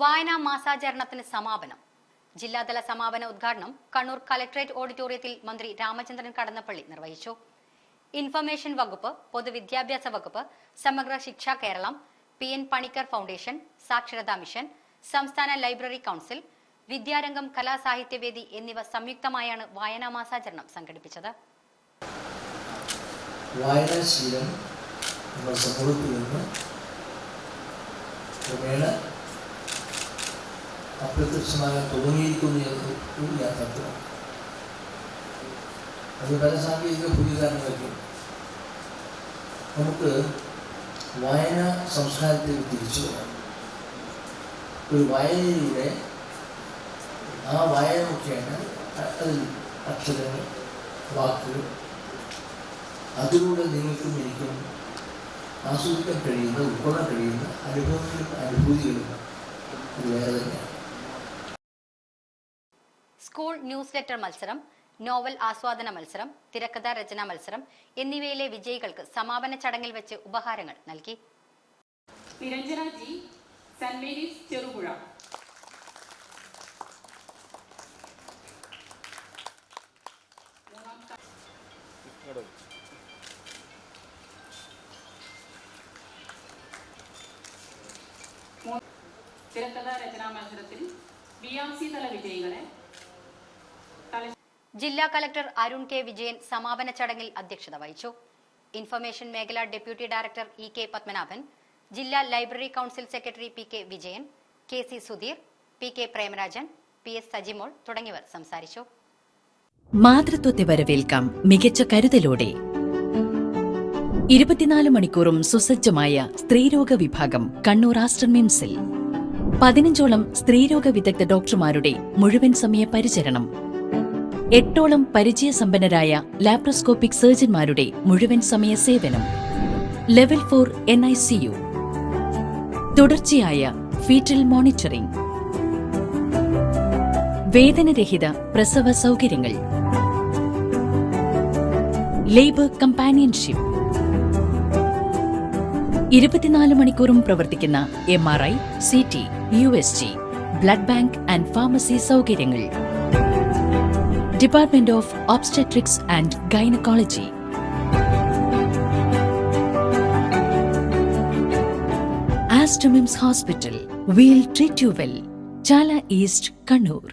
വായനാ മാസാചരണത്തിന് സമാപനം. ജില്ലാതല സമാപന ഉദ്ഘാടനം കണ്ണൂർ കലക്ട്രേറ്റ് ഓഡിറ്റോറിയത്തിൽ മന്ത്രി രാമചന്ദ്രൻ കടന്നപ്പള്ളി നിർവഹിച്ചു. ഇൻഫർമേഷൻ വകുപ്പ് പൊതുവിദ്യാഭ്യാസ വകുപ്പ് Samagra Shiksha Keralam P N Panicker foundation സാക്ഷരതാ മിഷൻ സംസ്ഥാന ലൈബ്രറി കൗൺസിൽ വിദ്യാരംഗം കലാസാഹിത്യവേദി എന്നിവ സംയുക്തമായാണ് വായനാ മാസാചരണം സംഘടിപ്പിച്ചത്. വായനാശീലം നമ്മുടെ സമൂഹത്തിൽ നിന്ന് ക്രമേണ തുടങ്ങിയിരിക്കുന്നു തുടങ്ങിയിരിക്കുന്നു ഒരു യാഥാർത്ഥ്യമാണ് അത് പല സാങ്കേതിക പുതിയ കാരണങ്ങളൊക്കെ നമുക്ക് വായന സംസ്കാരത്തിൽ തിരിച്ചു പോകാം ഒരു വായനയിലൂടെ ആ വായന മുഖേന അതിൽ അക്ഷരങ്ങൾ വാക്കുകൾ അതിലൂടെ നിങ്ങൾക്കും എനിക്കും ആസ്വദിക്കാൻ കഴിയുന്ന ഉൾക്കൊള്ളാൻ കഴിയുന്ന അനുഭവങ്ങളും അനുഭൂതികളും അത് വേറെ തന്നെയാണ് സ്കൂൾ ന്യൂസ് ലെറ്റർ മത്സരം നോവൽ ആസ്വാദന മത്സരം തിരക്കഥ രചനാ മത്സരം എന്നിവയിലെ വിജയികൾക്ക് സമാപന ചടങ്ങിൽ വെച്ച് ഉപഹാരങ്ങൾ നൽകി. ചെറുപുഴ. തിരക്കഥ രചനാ മത്സരത്തിൽ ബി ആർ സി തല വിജയികളെ ജില്ലാ കലക്ടർ അരുൺ കെ വിജയൻ സമാപന ചടങ്ങിൽ അധ്യക്ഷത വഹിച്ചു. ഇൻഫർമേഷൻ മേഖല deputy director E K Padmanabhan ജില്ലാ library council secretary P K Vijayan K C Sudheer P K Premarajan P S Sajimol തുടങ്ങിയവർ സംസാരിച്ചു. മാതൃത്വത്തെ വരവേൽക്കാം മികച്ച കരുതലോടെ. ഇരുപത്തിനാല് മണിക്കൂറും സുസജ്ജമായ സ്ത്രീരോഗ വിഭാഗം കണ്ണൂർ ആസ്റ്റർ മിംസിൽ. പതിനഞ്ചോളം സ്ത്രീരോഗ വിദഗ്ധ ഡോക്ടർമാരുടെ മുഴുവൻ സമയ പരിചരണം എട്ടോളം പരിചയസമ്പന്നരായ ലാപ്രോസ്കോപ്പിക് സർജന്മാരുടെ മുഴുവൻ സമയ സേവനം. Level four N I C U. തുടർച്ചയായ ഫീറ്റൽ മോണിറ്ററിംഗ്. വേദനരഹിത പ്രസവ സൗകര്യങ്ങൾ. Labour companionship. ഇരുപത്തിനാല് മണിക്കൂറും പ്രവർത്തിക്കുന്ന M R I C T U S G blood bank and pharmacy സൗകര്യങ്ങൾ. Department of obstetrics and gynaecology Aster MIMS hospital we'll treat you well Chala east Kannur